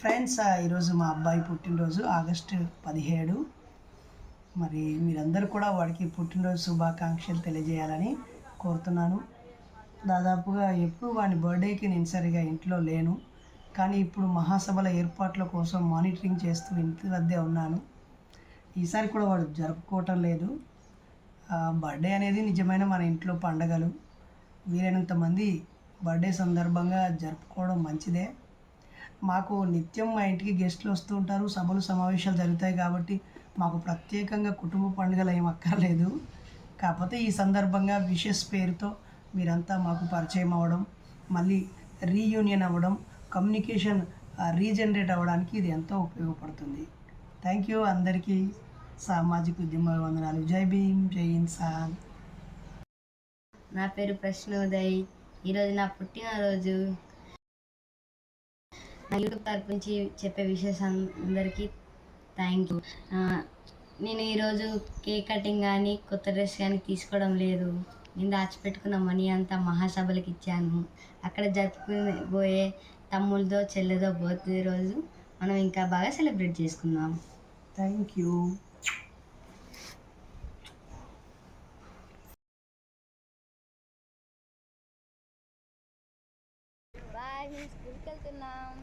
Friends ఆ, ఈరోజు మా అబ్బాయి పుట్టినరోజు ఆగస్టు పదిహేడు. మరి మీరందరూ కూడా వాడికి పుట్టినరోజు శుభాకాంక్షలు తెలియజేయాలని కోరుతున్నాను. దాదాపుగా ఎప్పుడు వాడి బర్త్డేకి నేను సరిగా ఇంట్లో లేను. కానీ ఇప్పుడు మహాసభల ఏర్పాట్ల కోసం మానిటరింగ్ చేస్తూ ఇంటి వద్దే ఉన్నాను. ఈసారి కూడా వాడు జరుపుకోవటం లేదు. బర్త్డే అనేది నిజమైన మన ఇంట్లో పండగలు. వీలైనంత మంది బర్త్డే సందర్భంగా జరుపుకోవడం మంచిదే. మాకు నిత్యం మా ఇంటికి గెస్ట్లు వస్తూ ఉంటారు సభలు సమావేశాలు జరుగుతాయి కాబట్టి మాకు ప్రత్యేకంగా కుటుంబ పండుగలు ఏం అక్కర్లేదు. కాకపోతే ఈ సందర్భంగా విషెస్ పేరుతో మీరంతా మాకు పరిచయం అవ్వడం మళ్ళీ రీయూనియన్ అవ్వడం కమ్యూనికేషన్ రీజనరేట్ అవ్వడానికి ఇది ఎంతో ఉపయోగపడుతుంది. థ్యాంక్ యూ అందరికీ. సామాజిక ఉద్యమ వందనాలు. జై భీమ్ జై ఇన్సాన్ నా పేరు ప్రశ్నోదయ్. ఈరోజు నా పుట్టినరోజు. నా యూట్యూబ్ తరపు నుంచి చెప్పే విషయస్ అందరికీ థ్యాంక్ యూ నేను ఈరోజు కేక్ కటింగ్ కానీ కొత్త డ్రెస్ కానీ తీసుకోవడం లేదు. నేను దాచిపెట్టుకున్న మనీ అంతా మహాసభలకు ఇచ్చాను. అక్కడ జరుపుకునే పోయే తమ్ముళ్ళదో చెల్లెదో బర్త్డే రోజు మనం ఇంకా బాగా సెలబ్రేట్ చేసుకుందాం. థ్యాంక్ యూ బాయ్ మేము స్కూల్కి వెళ్తున్నాం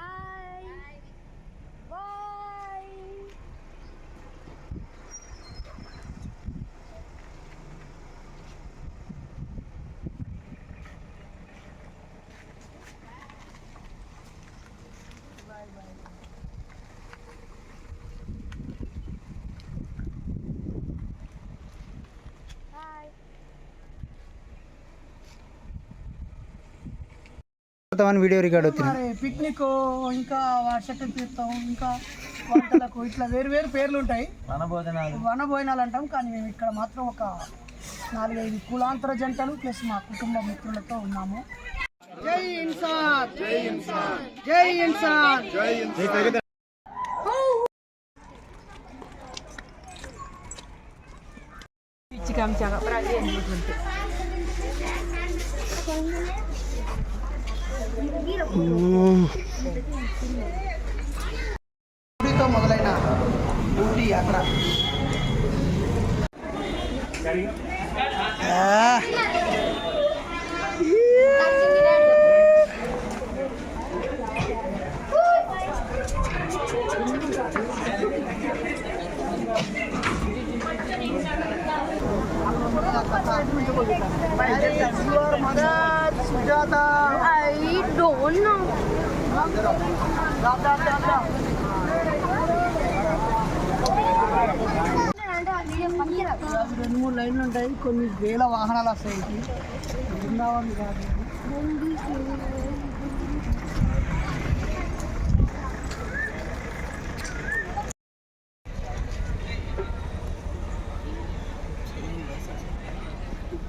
hi bye hi video record అవుతుంది. మరి పిక్నిక్ ఇంకా చెట్టు తీర్థం ఇంకా వంటలకు ఇట్లా వేరు వేరు పేర్లు ఉంటాయి. వనభోజనాలు. అంటాం కానీ మేము ఇక్కడ మాత్రం ఒక నాలుగైదు కులాంతర జంటలు ప్లస్ మా కుటుంబ మిత్రులతో ఉన్నాము. జై ఇన్సాన్! జై ఇన్సాన్! జై ఇన్సాన్! ఊరితో మొదలైన ఊటీ యాత్ర రెండు మూడు లైన్లు ఉంటాయి కొన్ని వేల వాహనాలు వస్తాయి ఇటు. బృందావన్ కాదు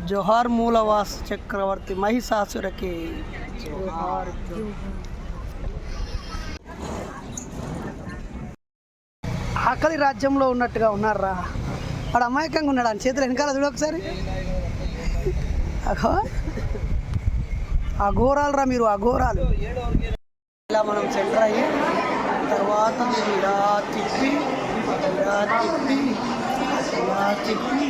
జోహార్ మూలవాస్ చక్రవర్తి మహిషాసురకి జోహార్ ఆకలి రాజ్యంలో ఉన్నట్టుగా ఉన్నారా? వాడు అమాయకంగా ఉన్నాడు? అని చేతులు వెనకాల చూడు ఒకసారి. అఘోరాలు రా మీరు అఘోరాలు. ఇలా మనం సెంటర్ అయ్యి తర్వాత మీరు ఇలా తిప్పి ఇలా తిప్పి ఇలా తిప్పి.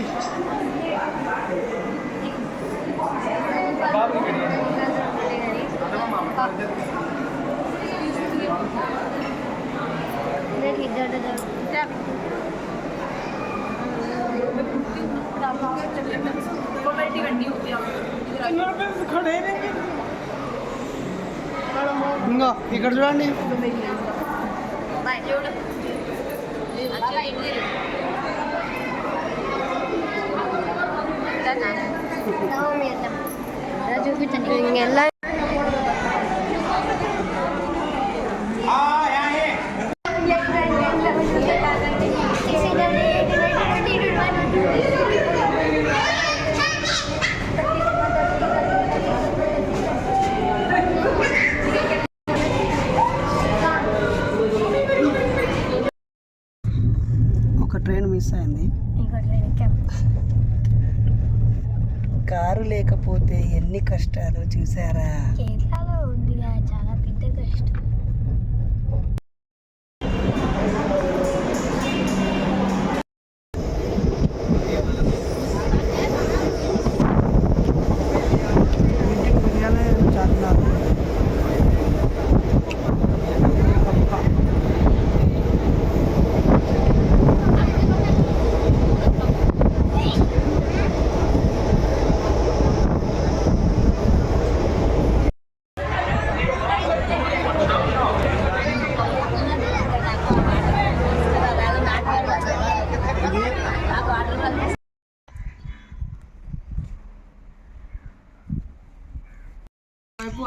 ఇంకో ఇక్కడ చూడండి. చూపించండి ఎన్ని కష్టాలు చూసారా? కేరళలో ఉంది చాలా పెద్ద కష్టం.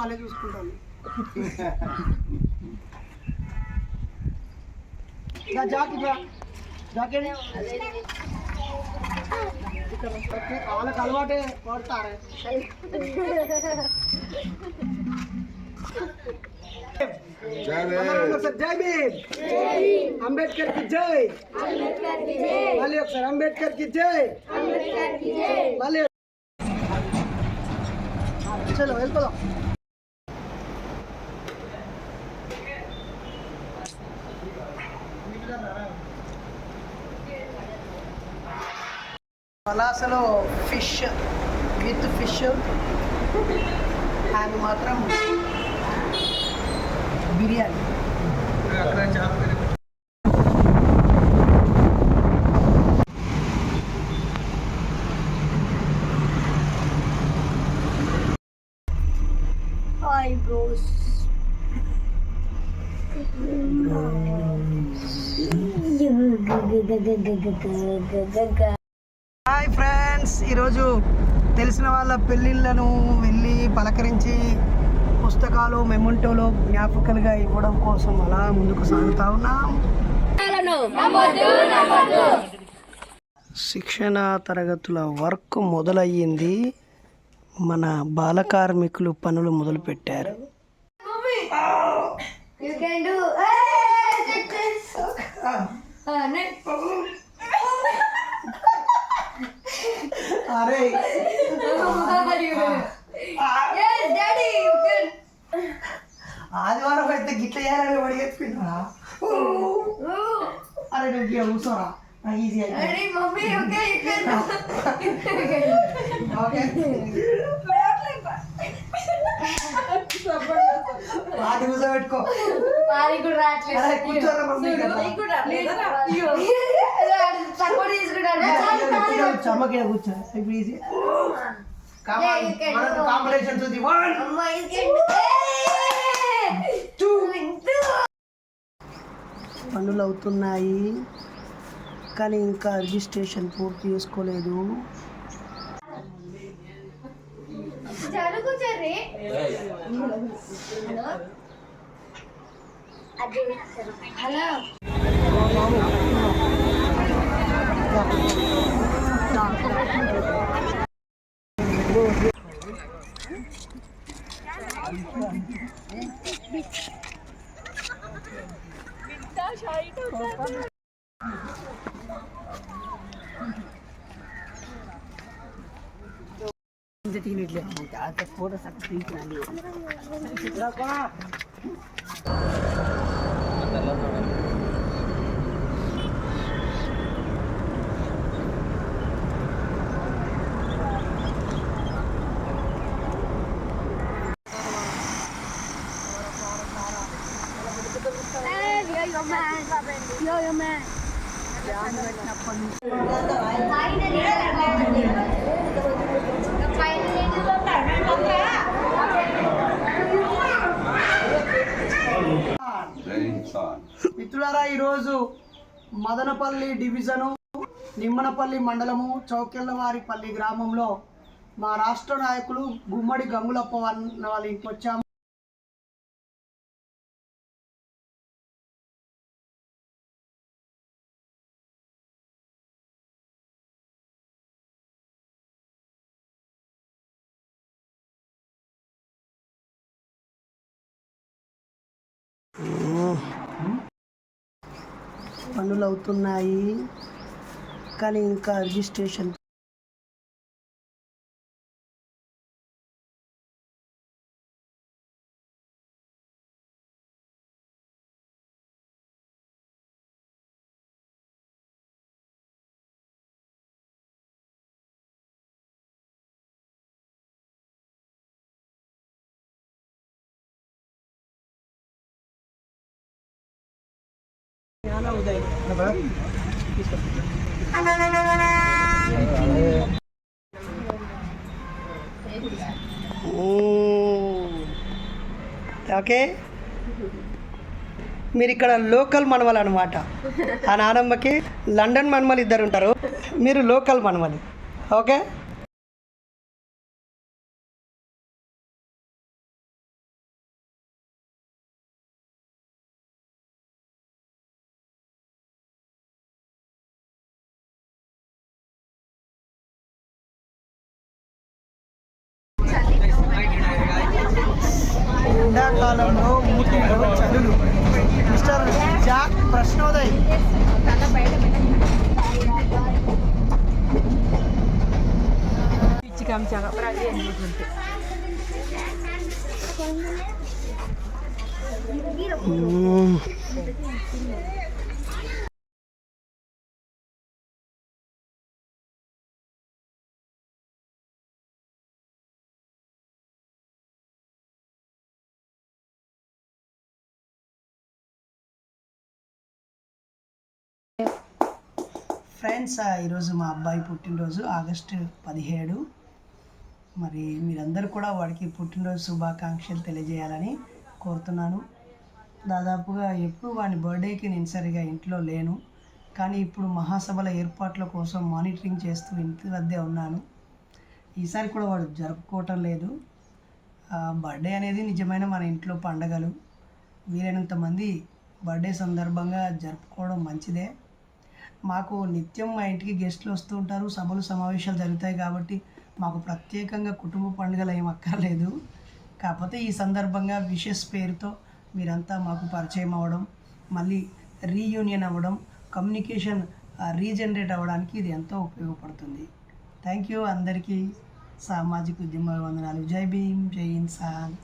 వాళ్ళే చూసుకుంటాను జాకెట్ జాకెట్ వాళ్ళకి అలవాటే పడతారే. అంబేద్కర్కి జై మళ్ళీ ఒకసారి అంబేద్కర్కి జై. మళ్ళీ. చలో వెళ్ళిపోదాం పలాసలో ఫిష్ విత్ ఫిష్ అండ్ మాత్రం biryani hi bros hi friends ఈరోజు తెలిసిన వాళ్ళ పెళ్ళిళ్ళను వెళ్ళి పలకరించి పుస్తకాలు మెమంటోలో జ్ఞాపకాలుగా ఇవ్వడం కోసం అలా ముందుకు సాగుతా ఉన్నాం. శిక్షణ తరగతుల వర్క్ మొదలయ్యింది. మన బాల కార్మికులు పనులు మొదలుపెట్టారు. You can do. अरे। यस डैडी यू कैन आज वाला होते गिट्टे यार अरे बड़ी अच्छी था अरे डूब गया मम्मी आज को చమ్మకి కూర్చో ఇప్పుడు ఈజీ. వన్! టూ. పనులు అవుతున్నాయి కానీ ఇంకా రిజిస్ట్రేషన్ పూర్తి చేసుకోలేదు. జరుగు హలో तीन इडले आता थोडंसं మిత్రులారా ఈరోజు మదనపల్లి డివిజను నిమ్మనపల్లి మండలము చౌకెళ్ళవారిపల్లి గ్రామంలో మా రాష్ట్ర నాయకులు గుమ్మడి గంగులప్ప వన్- వాళ్ళ ఇంటికి వచ్చాము. పనులు అవుతున్నాయి. కానీ ఇంకా రిజిస్ట్రేషన్ ఓకే. మీరు ఇక్కడ లోకల్ మనవలు అనమాట ఆ నానమ్మకి లండన్ మనమలు ఇద్దరు ఉంటారు. మీరు లోకల్ మనమలు ఓకే? ఫ్రెండ్స్ ఈరోజు మా అబ్బాయి పుట్టినరోజు ఆగస్టు పదిహేడు. మరి మీరందరూ కూడా వాడికి పుట్టినరోజు శుభాకాంక్షలు తెలియజేయాలని కోరుతున్నాను. దాదాపుగా ఎప్పుడు వాడి బర్త్డేకి నేను సరిగా ఇంట్లో లేను. కానీ ఇప్పుడు మహాసభల ఏర్పాట్ల కోసం మానిటరింగ్ చేస్తూ ఇంటి వద్దే ఉన్నాను. ఈసారి కూడా వాడు జరుపుకోవటం లేదు. బర్త్డే అనేది నిజమైన మన ఇంట్లో పండగలు. వీలైనంత మంది బర్త్డే సందర్భంగా జరుపుకోవడం మంచిదే. మాకు నిత్యం మా ఇంటికి గెస్ట్లు వస్తూ ఉంటారు. సభలు సమావేశాలు జరుగుతాయి కాబట్టి మాకు ప్రత్యేకంగా కుటుంబ పండుగలు ఏం అక్కర్లేదు. కాకపోతే ఈ సందర్భంగా విషెస్ పేరుతో మీరంతా మాకు పరిచయం అవ్వడం మళ్ళీ రీయూనియన్ అవ్వడం కమ్యూనికేషన్ రీజనరేట్ అవ్వడానికి ఇది ఎంతో ఉపయోగపడుతుంది. థ్యాంక్ యూ అందరికీ. సామాజిక ఉద్యమ వందనాలు. జై భీమ్ జై ఇన్సాన్